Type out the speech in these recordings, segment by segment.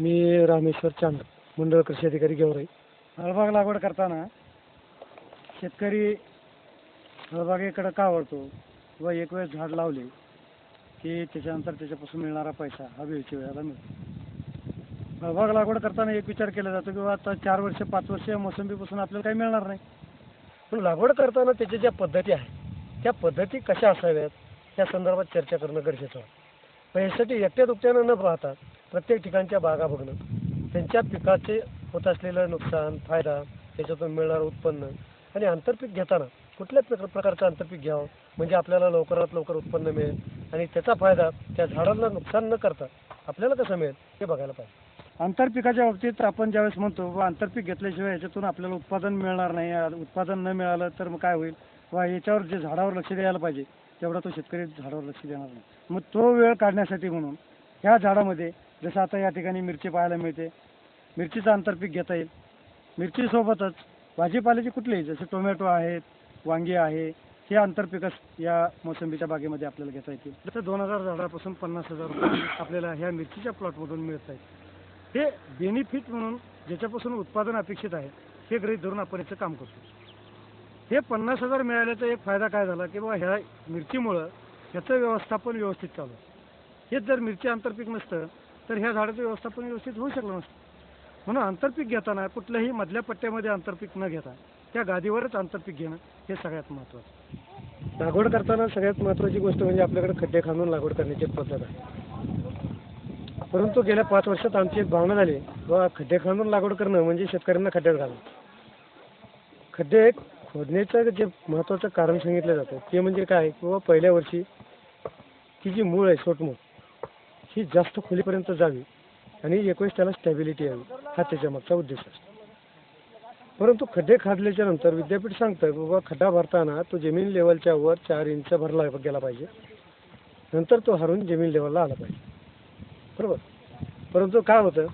मी रामेश्वर चांद मंडळ कृषी अधिकारी गेवराई. फळबाग लागवड करताना शेतकरी फळबागेकडं का वळतो व एक वेळ झाड लावले की त्याच्यानंतर त्याच्यापासून मिळणारा पैसा हा वेळच्या वेळेला मिळतो. फळबाग लागवड करताना एक विचार केला जातो की बा आता चार वर्ष पाच वर्ष या मोसंबीपासून आपल्याला काही मिळणार नाही. पण लागवड करताना त्याच्या ज्या पद्धती आहेत त्या पद्धती कशा असाव्यात? या संदर्भात चर्चा करणं गरजेचं आहे. पण यासाठी एकट्या दुकट्यानं न पाहता प्रत्येक ठिकाणच्या बागा बघणं. त्यांच्या पिकाचे होत असलेलं नुकसान फायदा त्याच्यातून मिळणारं उत्पन्न आणि आंतरपीक घेताना कुठल्या प्रकार प्रकारचं आंतरपीक घ्यावं. म्हणजे आपल्याला लवकरात लवकर उत्पन्न मिळेल आणि त्याचा फायदा त्या झाडांना नुकसान न करता आपल्याला कसं मिळेल हे बघायला पाहिजे. आंतरपिकाच्या बाबतीत आपण ज्यावेळेस म्हणतो व आंतरपीक घेतल्याशिवाय याच्यातून आपल्याला उत्पादन मिळणार नाही उत्पादन न मिळालं तर मग काय होईल? वा याच्यावर जे झाडावर लक्ष द्यायला पाहिजे तेवढा तो शेतकरी झाडावर लक्ष देणार नाही. मग तो वेळ काढण्यासाठी म्हणून ह्या झाडामध्ये जसं आता या ठिकाणी मिरची पाहायला मिळते. मिरचीचं आंतरपीक घेता येईल. मिरचीसोबतच भाजीपाल्याची कुठलीही जसे टोमॅटो आहेत वांगी आहे हे आंतरपिकच या मोसंबीच्या बागेमध्ये आपल्याला घेता येतील. जसं दोन हजार झाडापासून पन्नास हजार रुपये आपल्याला ह्या मिरचीच्या प्लॉटमधून मिळत आहेत. हे बेनिफिट म्हणून ज्याच्यापासून उत्पादन अपेक्षित आहे हे गृहित धरून आपण याचं काम करतो. हे पन्नास हजार मिळाल्याचा एक फायदा काय झाला की बाबा ह्या मिरचीमुळं ह्याचं व्यवस्थापन व्यवस्थित चालू आहे. हेच जर मिरची आंतरपीक नसतं तर ह्या झाडाचं व्यवस्थापन व्यवस्थित होऊ शकलं नसतं. म्हणून आंतरपीक घेताना कुठल्याही मधल्या पट्ट्यामध्ये आंतरपीक न घेता त्या गादीवरच आंतरपीक घेणं हे सगळ्यात महत्त्वाचं लागवड करताना सगळ्यात महत्त्वाची गोष्ट म्हणजे आपल्याकडे खड्डे खांदून लागवड करण्याची पद्धत आहे. परंतु गेल्या पाच वर्षात आमची एक भावना झाली व खड्डे खांदून लागवड करणं म्हणजे शेतकऱ्यांना खड्ड्यात घालणं. खड्डे खोदण्याचं जे महत्त्वाचं कारण सांगितलं जातं ते म्हणजे काय? किंवा पहिल्या वर्षी ती जी मूळ आहे सोटमूळ ही जास्त खोलीपर्यंत जावी आणि एकवीस त्याला स्टॅबिलिटी यावी हा त्याच्या मागचा उद्देश असतो. परंतु खड्डे खादल्याच्या नंतर विद्यापीठ सांगतं की बाबा खड्डा भरताना तो जमीन लेवलच्या वर चार इंच भरला गेला पाहिजे. नंतर तो हरून जमीन लेवलला आला पाहिजे. बरोबर? परंतु काय होतं?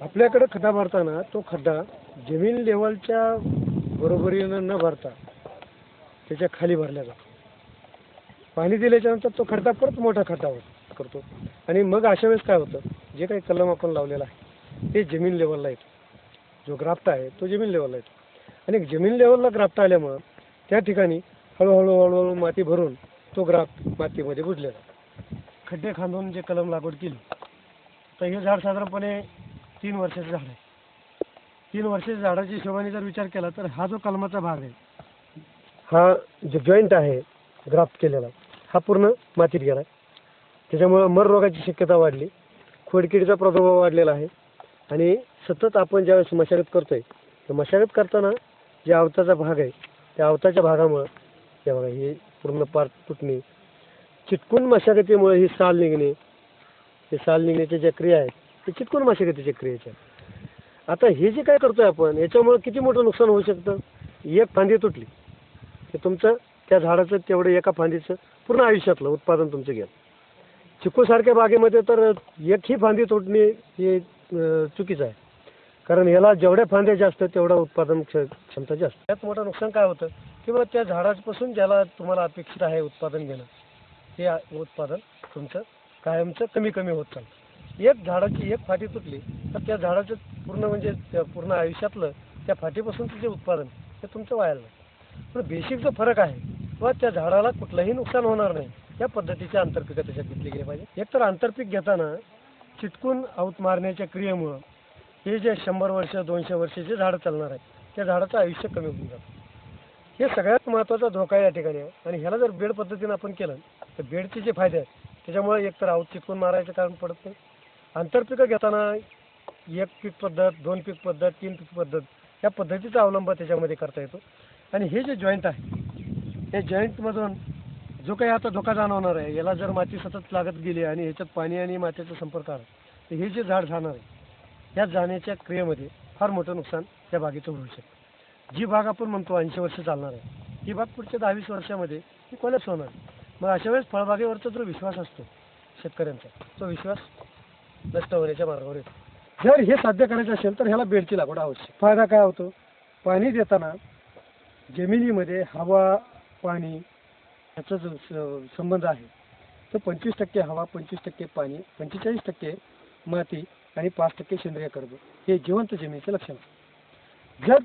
आपल्याकडं खड्डा भरताना तो खड्डा जमीन लेवलच्या बरोबरीनं न भरता त्याच्याखाली भरल्या जातो. पाणी दिल्याच्यानंतर तो खड्डा परत मोठा खड्डा होतो. करतो. आणि मग अशा वेळेस काय होतं? जे काही कलम आपण लावलेला आहे ते जमीन लेवलला येतो. जो ग्राफ्ट आहे तो जमीन लेवलला येतो. आणि जमीन लेवलला ग्राफ्ट आल्यामुळं त्या ठिकाणी हळूहळू हळूहळू माती भरून तो ग्राफ्ट मातीमध्ये बुजले जातो खड्डे खांदून जे कलम लागवड केली तर हे झाड साधारणपणे तीन वर्षाचं झाड आहे. तीन वर्षाच्या झाडाच्या हिशोबाने जर विचार केला तर हा जो कलमाचा भाग आहे हा जो जॉईंट आहे ग्राफ्ट केलेला हा पूर्ण मातीत गेला त्याच्यामुळं मररोगाची शक्यता वाढली. खोडकिडीचा प्रादुर्भाव वाढलेला आहे. आणि सतत आपण ज्यावेळेस मशागत करतोय तर मशागत करताना जे आवताचा भाग आहे त्या आवताच्या भागामुळं हे बघा हे पूर्ण पार तुटणे चिटकून मशागतीमुळे ही साल निघणे हे साल निघण्याच्या ज्या क्रिया आहेत ते चिटकून मशागतीच्या क्रियेच्या आता हे जे काय करतोय आपण याच्यामुळं किती मोठं नुकसान होऊ शकतं? एक फांदी तुटली. की तुमचं त्या झाडाचं तेवढं एका फांदीचं पूर्ण आयुष्यातलं उत्पादन तुमचं गेलं. चिकूसारख्या बागेमध्ये तर एकही फांदी तोडणे हे चुकीचं आहे. कारण याला जेवढ्या फांद्या जास्त तेवढं उत्पादन क्ष क्षमता जास्त त्यात मोठं नुकसान काय होतं? किंवा त्या झाडापासून ज्याला तुम्हाला अपेक्षित आहे उत्पादन घेणं हे उत्पादन तुमचं कायमचं कमी कमी होत चालतं. एक झाडाची एक फाटी तुटली तर त्या झाडाचं पूर्ण म्हणजे पूर्ण आयुष्यातलं त्या फाटीपासूनचं जे उत्पादन हे तुमचं व्हायला पण बेसिक जो फरक आहे किंवा त्या झाडाला कुठलंही नुकसान होणार नाही. या पद्धतीचे आंतरपिकं त्याच्यात घेतली गेली पाहिजे एकतर आंतरपीक घेताना चिटकून आऊत मारण्याच्या क्रियेमुळं हे जे शंभर वर्ष दोनशे वर्ष जे झाडं चालणार आहे त्या झाडाचं आयुष्य कमी होऊन जातं. हे सगळ्यात महत्त्वाचा धोका या ठिकाणी आहे. आणि ह्याला जर बेड पद्धतीनं आपण केलं तर बेडचे जे फायदे आहेत त्याच्यामुळे एकतर आऊत चिटकून मारायचं कारण पडत नाही. आंतरपिकं घेताना एक पीक पद्धत दोन पीक पद्धत तीन पीक पद्धत या पद्धतीचा अवलंब त्याच्यामध्ये करता येतो. आणि हे जे जॉईंट आहे हे जॉईंटमधून जो काही आता धोका जाणवणार आहे याला जर माती सतत लागत गेली आणि ह्याच्यात पाणी आणि मातीचा संपर्क आला तर हे जे झाड जाणार आहे या जाण्याच्या क्रियेमध्ये फार मोठं नुकसान त्या बागेचं होऊ शकतं. जी बाग आपण म्हणतो ऐंशी वर्ष चालणार आहे ही बाग पुढच्या दहावीस वर्षामध्ये ही कोलॅप्स होणार मग अशा वेळेस फळबागेवरचा जो विश्वास असतो शेतकऱ्यांचा तो विश्वास नष्ट होण्याच्या मार्गावर येतो. जर हे साध्य करायचं असेल तर ह्याला बेडची लागवड आवश्यक. फायदा काय होतो? पाणी देताना जमिनीमध्ये हवा पाणी ह्याचा जो स- संबंध आहे. तो पंचवीस टक्के हवा पंचवीस टक्के पाणी पंचेचाळीस टक्के माती आणि पाच टक्के सेंद्रिय कर्ब. हे जिवंत जमिनीचं लक्षण आहे. जर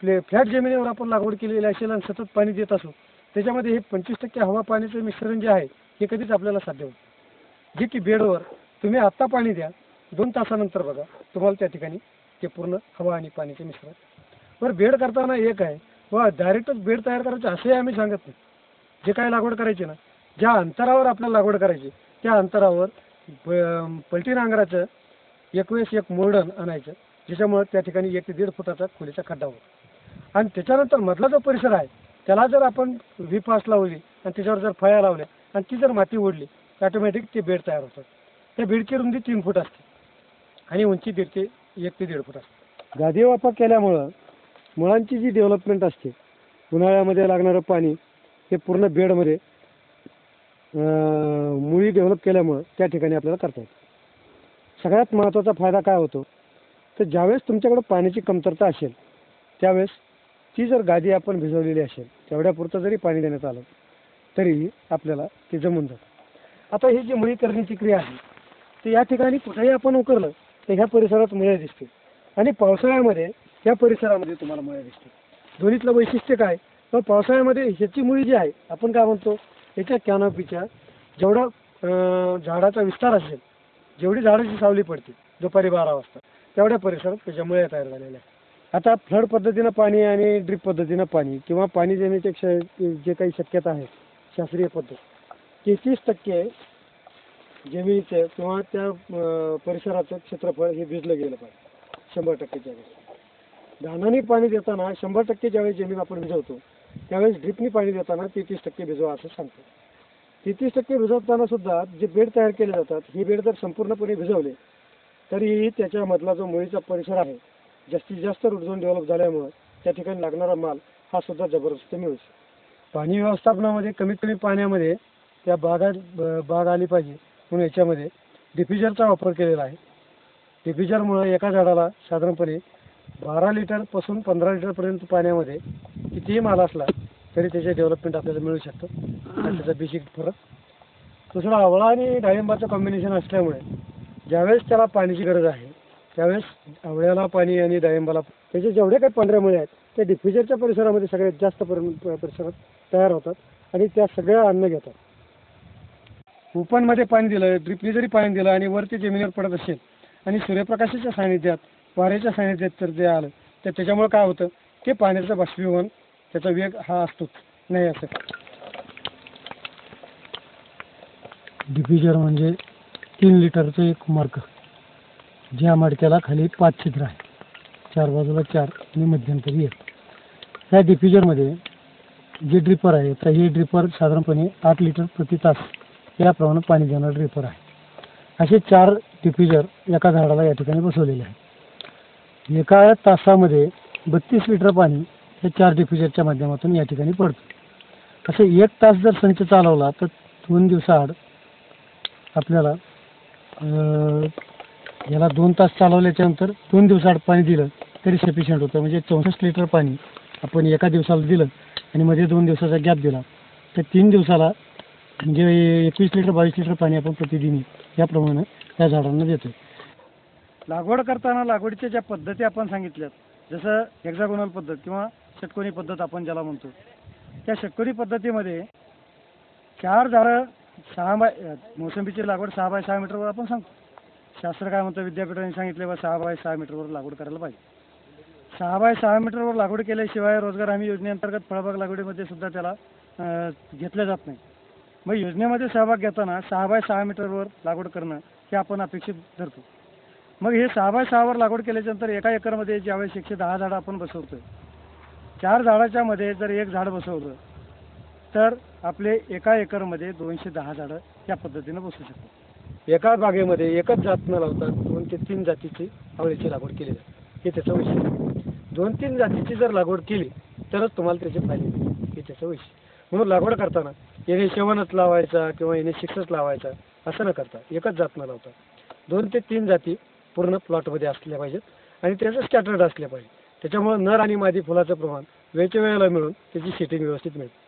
प्ले फ्लॅट जमिनीवर आपण लागवड केलेली असेल आणि सतत पाणी देत असू त्याच्यामध्ये हे पंचवीस टक्के हवा पाण्याचं मिश्रण जे आहे हे कधीच आपल्याला साध्य होत जे की बेडवर तुम्ही आत्ता पाणी द्या दोन तासानंतर बघा तुम्हाला त्या ठिकाणी ते पूर्ण हवा आणि पाण्याचे मिश्रण. बरं बेड करताना एक आहे व डायरेक्टच बेड तयार करायचं असंही आम्ही सांगत नाही. जे काय लागवड करायची ना ज्या अंतरावर आपल्याला लागवड करायची त्या अंतरावर प- पलटी नांगराचं एकवीस एक मोर्डन आणायचं. ज्याच्यामुळं त्या ठिकाणी एक ते दीड फुटाचा खोलीचा खड्डा होतो. आणि त्याच्यानंतर मधला जो परिसर आहे त्याला जर आपण व्ही लावली आणि त्याच्यावर जर फळ्या लावल्या आणि ती जर माती ओढली तर ऑटोमॅटिक ते बेड तयार होतात. त्या बेडची रुंदी तीन फूट असते. आणि उंची दीड ते एक ते दीड फूट असते. गादी वापर केल्यामुळं मुळांची जी डेव्हलपमेंट असते उन्हाळ्यामध्ये लागणारं पाणी हे पूर्ण बेडमध्ये मुळी डेव्हलप केल्यामुळं त्या ठिकाणी आपल्याला करता येतं. सगळ्यात महत्त्वाचा फायदा काय होतो? तर ज्यावेळेस तुमच्याकडं पाण्याची कमतरता असेल त्यावेळेस ती जर गादी आपण भिजवलेली असेल तेवढ्यापुरतं जरी पाणी देण्यात आलं तरीही आपल्याला ते जमून जातं. आता ही जी मुळी करण्याची क्रिया आहे ते या ठिकाणी कुठेही आपण उकरलं तर ह्या परिसरात मुळे दिसते आणि पावसाळ्यामध्ये या परिसरामध्ये तुम्हाला मुळे दिसते दोन्हीतलं वैशिष्ट्य काय? तर पावसाळ्यामध्ये ह्याची मुळी जी आहे आपण काय म्हणतो याच्या कॅनॉपीच्या जेवढा झाडाचा विस्तार असेल जेवढी झाडाची सावली पडते दुपारी बारा वाजता तेवढ्या परिसरात त्याच्या मुळ्या तयार झालेल्या आहेत. आता फ्लड पद्धतीनं पाणी आणि ड्रिप पद्धतीनं पाणी किंवा पाणी देण्याचे क्ष- जे काही शक्यता आहे शास्त्रीय पद्धत तेहतीस टक्के जमिनीचं किंवा त्या परिसराचं क्षेत्रफळ हे भिजलं गेलं पाहिजे शंभर टक्केच्या वेळेस. धानाने पाणी देताना शंभर टक्के ज्यावेळेस जमीन आपण भिजवतो. त्यावेळेस ड्रिपनी पाणी देताना तेहतीस टक्के भिजवा असं सांगतो तेहतीस टक्के भिजवताना सुद्धा जे बेड तयार केले जातात हे बेड जर संपूर्णपणे भिजवले तरीही त्याच्यामधला जो मुळीचा परिसर आहे जास्तीत जास्त रुटझोन डेव्हलप झाल्यामुळं त्या ठिकाणी लागणारा माल हा सुद्धा जबरदस्त मिळू शकतो पाणी व्यवस्थापनामध्ये कमीत कमी पाण्यामध्ये त्या बागा बाग आली पाहिजे म्हणून याच्यामध्ये डिफ्युजरचा वापर केलेला आहे. डिफ्युजरमुळे एका झाडाला साधारणपणे बारा लिटरपासून पंधरा लिटरपर्यंत पाण्यामध्ये कितीही माल असला तरी त्याचे डेव्हलपमेंट आपल्याला मिळू शकतं. आणि त्याचा बेसिक फरक. दुसरा आवळा आणि डाळिंबाचं कॉम्बिनेशन असल्यामुळे ज्यावेळेस त्याला पाण्याची गरज आहे त्यावेळेस आवळ्याला पाणी आणि डाळिंबाला त्याचे जेवढे काही पांढऱ्या मुळे आहेत ते डिफ्युजरच्या परिसरामध्ये सगळ्यात जास्त परि- परिसरात तयार होतात आणि त्या सगळ्या अन्न घेतात. ओपनमध्ये पाणी दिलं ड्रिपनी जरी पाणी दिलं आणि वरती जमिनीवर पडत असेल आणि सूर्यप्रकाशाच्या सानिध्यात वाऱ्याच्या सानिध्यात जर ते आलं तर त्याच्यामुळे काय होतं ते पाण्याचं बाष्पीभवन त्याचा वेग हा असतोच नाही असं. डिफ्युजर म्हणजे तीन लिटरचं एक मार्क. ज्या मडक्याला खाली पाच छिद्र आहे चार बाजूला चार आणि मध्यंतरी एक. ह्या डिफ्युजरमध्ये जे ड्रिपर आहे तर हे ड्रिपर साधारणपणे आठ लिटर प्रति तास याप्रमाणे पाणी देणारं ड्रिपर आहे. असे चार डिफ्युजर एका झाडाला या ठिकाणी बसवलेले आहे एका तासामध्ये बत्तीस लिटर पाणी हे चार डिफ्युजरच्या माध्यमातून या ठिकाणी पडतो. असं एक तास जर संच चालवला तर दोन दिवसाआड आपल्याला याला दोन तास चालवल्याच्या नंतर दोन दिवसाआड पाणी दिलं तरी सफिशियंट होतं. म्हणजे चौसष्ट लिटर पाणी आपण एका दिवसाला दिलं आणि मध्ये दोन दिवसाचा गॅप दिला. तर तीन दिवसाला म्हणजे एकवीस लिटर बावीस लिटर पाणी आपण प्रतिदिनी याप्रमाणे त्या झाडांना देतो लागवड करताना लागवडीच्या ज्या पद्धती आपण सांगितल्यात जसं हेक्झागोनल पद्धत किंवा षटकोनी पद्धत आपण ज्याला म्हणतो. त्या षटकोनी पद्धतीमध्ये चार झाडं सहा बाय मोसंबीची लागवड सहा बाय सहा मीटरवर आपण सांगतो. शास्त्र काय म्हणतं? विद्यापीठाने सांगितले बा सहा बाय सहा मीटरवर लागवड करायला पाहिजे. सहा बाय सहा मीटरवर लागवड केल्याशिवाय रोजगार हमी योजनेअंतर्गत फळबाग लागवडीमध्ये सुद्धा त्याला अ, घेतलं जात नाही. मग योजनेमध्ये सहभाग घेताना सहा बाय सहा मीटरवर लागवड करणं हे आपण अपेक्षित धरतो. मग हे सहा बाय सहावर लागवड केल्याच्यानंतर एका एकरमध्ये ज्यावेळेस एकशे दहा झाडं आपण बसवतोय चार झाडाच्या मध्ये जर एक झाड बसवलं तर आपले एका एकरमध्ये दोनशे दहा झाडं या पद्धतीनं बसू शकतात. एका बागेमध्ये एकच जात न लावता दोन ते तीन जातीची आवळीची लागवड केली जाते. हे त्याचं वैशिष्ट्य दोन तीन जातीची जर लागवड केली तरच तुम्हाला त्याचे फायदे मिळतील हे त्याचं वैशिष्ट्य म्हणून लागवड करताना येणे शेवणच लावायचा किंवा येणे सिक्सच लावायचा असं न करता एकच जात न लावता दोन ते तीन जाती पूर्ण प्लॉटमध्ये असल्या पाहिजेत आणि त्याचं स्कॅटर्ड असल्या पाहिजे त्याच्यामुळं नर आणि मादी फुलाचं प्रमाण वेळच्या वेळेला मिळून त्याची सेटिंग व्यवस्थित मिळते.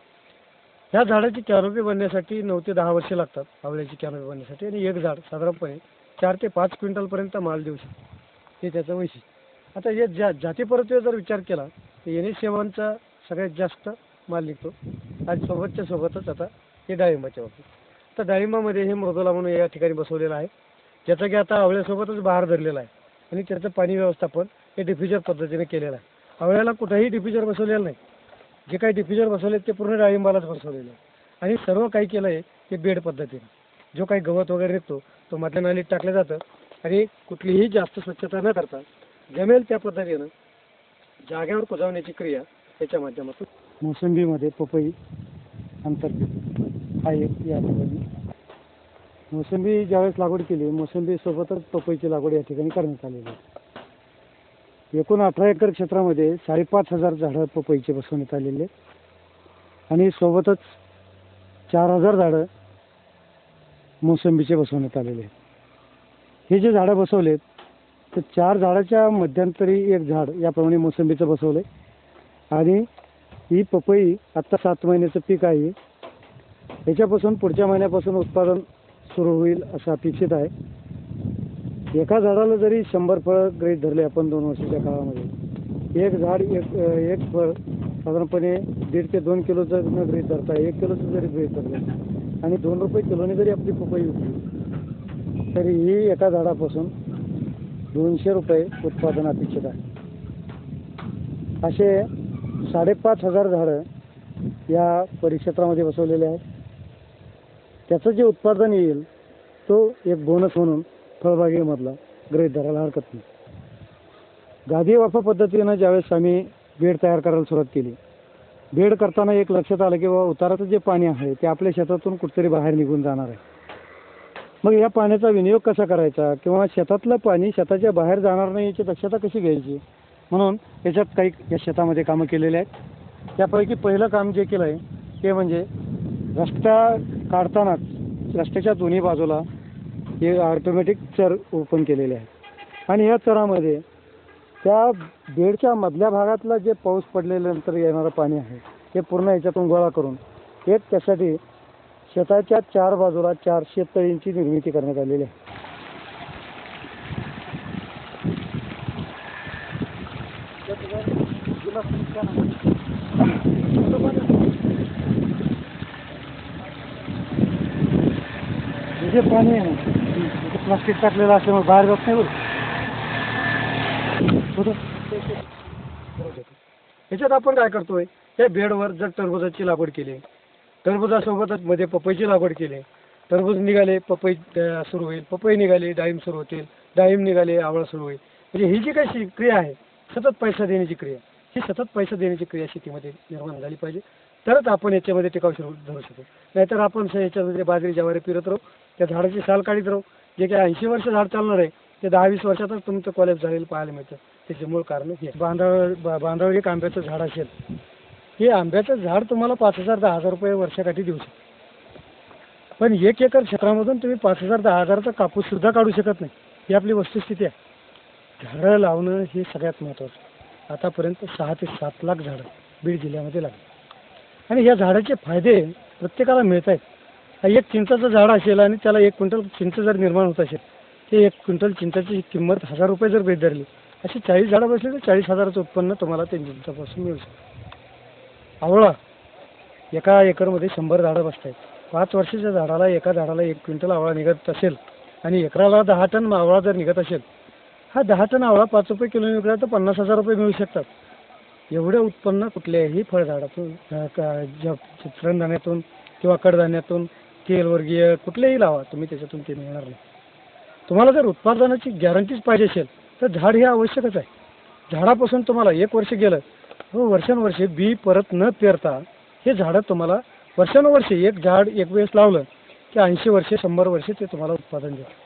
ह्या झाडाची कॅनोपी बनण्यासाठी नऊ ते दहा वर्षे लागतात आवळ्याची कॅनोपी बनण्यासाठी. आणि एक झाड साधारणपणे चार ते पाच क्विंटलपर्यंत माल देऊ शकतो. हे त्याचं वैशिष्ट्य. आता या जा जातीपरत्वे जर विचार केला तर एन एस सेवनचा सगळ्यात जास्त माल निघतो. आणि सोबतच्या सोबतच आता हे डाळिंबाच्या बाबतीत. तर डाळिंबामध्ये हे मृदुला म्हणून या ठिकाणी बसवलेलं आहे. ज्याचं की आता आवळ्यासोबतच बहार धरलेला आहे. आणि त्याचं पाणी व्यवस्थापन हे डिफ्युजर पद्धतीने केलेलं आहे. आवळ्याला कुठंही डिफ्युजर बसवलेलं नाही. जे काही डिफ्युजर बसवले ते पूर्ण डाळिंबालाच बसवलेलं आहे. आणि सर्व काही केलं आहे ते बेड पद्धतीने. जो काही गवत वगैरे निघतो तो मधल्या नालीत टाकलं जातं आणि कुठलीही जास्त स्वच्छता न करता जमेल त्या पद्धतीनं जाग्यावर कुजवण्याची क्रिया याच्या माध्यमातून. मोसंबीमध्ये पपई आंतरपीक आहे या ठिकाणी मोसंबी ज्यावेळेस लागवड केली मोसंबीसोबतच पपईची लागवड या ठिकाणी करण्यात आलेली आहे. एकूण अठरा एकर क्षेत्रामध्ये साडेपाच हजार झाडं पपईचे बसवण्यात आलेले आहेत. आणि सोबतच चार हजार झाडं मोसंबीचे बसवण्यात आलेले आहेत. हे जे झाडं बसवलेत तर चार झाडाच्या मध्यंतरी एक झाड याप्रमाणे मोसंबीचं बसवलं आहे आणि ही पपई आत्ता सात महिन्याचं पीक आहे. याच्यापासून पुढच्या महिन्यापासून उत्पादन सुरू होईल असं अपेक्षित आहे. एका झाडाला जरी शंभर फळं गृहीत धरले आपण दोन वर्षाच्या काळामध्ये एक झाड एक एक फळ साधारणपणे दीड ते दोन किलोचं न गृहीत धरता एक किलोचं जरी गृहीत धरलं आणि दोन रुपये किलोने जरी आपली पपई विकली तरी ही एका झाडापासून दोनशे रुपये उत्पादन अपेक्षित आहे. असे साडेपाच हजार झाडं या परिक्षेत्रामध्ये बसवलेले आहेत. त्याचं जे उत्पादन येईल तो एक बोनस म्हणून फळबागेमधला गृहीत धरायला हरकत नाही. गादी वाफा पद्धतीनं ज्यावेळेस आम्ही बेड तयार करायला सुरुवात केली बेड करताना एक लक्षात आलं की बाबा उताराचं जे पाणी आहे ते आपल्या शेतातून कुठेतरी बाहेर निघून जाणार आहे. मग या पाण्याचा विनियोग कसा करायचा? किंवा शेतातलं पाणी शेताच्या बाहेर जाणार नाही याची दक्षता कशी घ्यायची? म्हणून याच्यात काही या शेतामध्ये कामं केलेली आहेत. त्यापैकी पहिलं काम जे केलं आहे ते म्हणजे रस्ता काढतानाच रस्त्याच्या दोन्ही बाजूला हे ऑटोमॅटिक चर ओपन केलेले आहेत. आणि या चरामध्ये त्या बेडच्या मधल्या भागातला जे पाऊस पडलेल्यानंतर येणारं पाणी आहे ते पूर्ण याच्यातून गोळा करून एक त्यासाठी शेताच्या चार बाजूला चार शेततळींची निर्मिती करण्यात आलेली आहे. जे पाणी आहे ना प्लास्टिक टाकलेलं असल्यामुळे बाहेर जात नाही बरं. आपण काय करतोय? त्या बेडवर जर टरबुजाची लागवड केली टरबुजासोबतच मध्ये पपईची लागवड केली टरबूज निघाले पपई सुरू होईल पपई निघाले डाळिंब सुरू होतील डाळिंब निघाले आवळा सुरू होईल. म्हणजे ही जी काही क्रिया आहे सतत पैसा देण्याची क्रिया ही सतत पैसा देण्याची क्रिया शेतीमध्ये निर्माण झाली पाहिजे. तरच आपण याच्यामध्ये टिकाऊ सुरू धरू शकू. नाहीतर आपण याच्यामध्ये बाजरी ज्वारी फिरत राहू. त्या झाडाची साल काढीत राहू. जे काही ऐंशी वर्ष झाड चालणार आहे ते दहा वीस वर्षातच तुमचं कॉलेज झालेलं पाहायला मिळतं. त्याचे मूळ कारण हे. बांधावर बा- बांधावर एक आंब्याचं झाड असेल. हे आंब्याचं झाड तुम्हाला पाच हजार दहा हजार रुपये वर्षाकाठी देऊ शकतो. पण एक एकर क्षेत्रामधून तुम्ही पाच हजार दहा हजाराचा कापूस सुद्धा काढू शकत नाही. ही आपली वस्तुस्थिती आहे. झाडं लावणं हे सगळ्यात महत्त्वाचं आतापर्यंत सहा ते सात लाख झाडं बीड जिल्ह्यामध्ये लागली. आणि या झाडाचे फायदे प्रत्येकाला मिळत आहेत एक चिंचाचं झाड असेल आणि त्याला एक क्विंटल चिंच जर निर्माण होत असेल ते एक क्विंटल चिंचाची किंमत हजार रुपये जर भेट धरली अशी चाळीस झाडं बसली तर चाळीस हजाराचं उत्पन्न तुम्हाला त्या चिंचापासून मिळू शकतं. आवळा एका एकरमध्ये शंभर झाडं बसत आहेत पाच वर्षाच्या झाडाला एका झाडाला एक क्विंटल आवळा निघत असेल आणि एकराला दहा टन आवळा जर निघत असेल हा दहा टन आवळा पाच रुपये किलो विकला तर पन्नास हजार रुपये मिळू शकतात. एवढे उत्पन्न कुठल्याही फळझाडातून अं, किंवा कडधान्यातून तेलवर्गीय कुठलेही लावा तुम्ही त्याच्यातून ते मिळणार नाही. तुम्हाला जर उत्पादनाची गॅरंटीच पाहिजे असेल तर झाड हे आवश्यकच आहे. झाडापासून तुम्हाला एक वर्ष गेलं हो वर्षानुवर्षे बी परत न पेरता हे झाडं तुम्हाला वर्षानुवर्षे एक झाड एक वेळेस लावलं की ऐंशी वर्षे शंभर वर्षे ते तुम्हाला उत्पादन देतं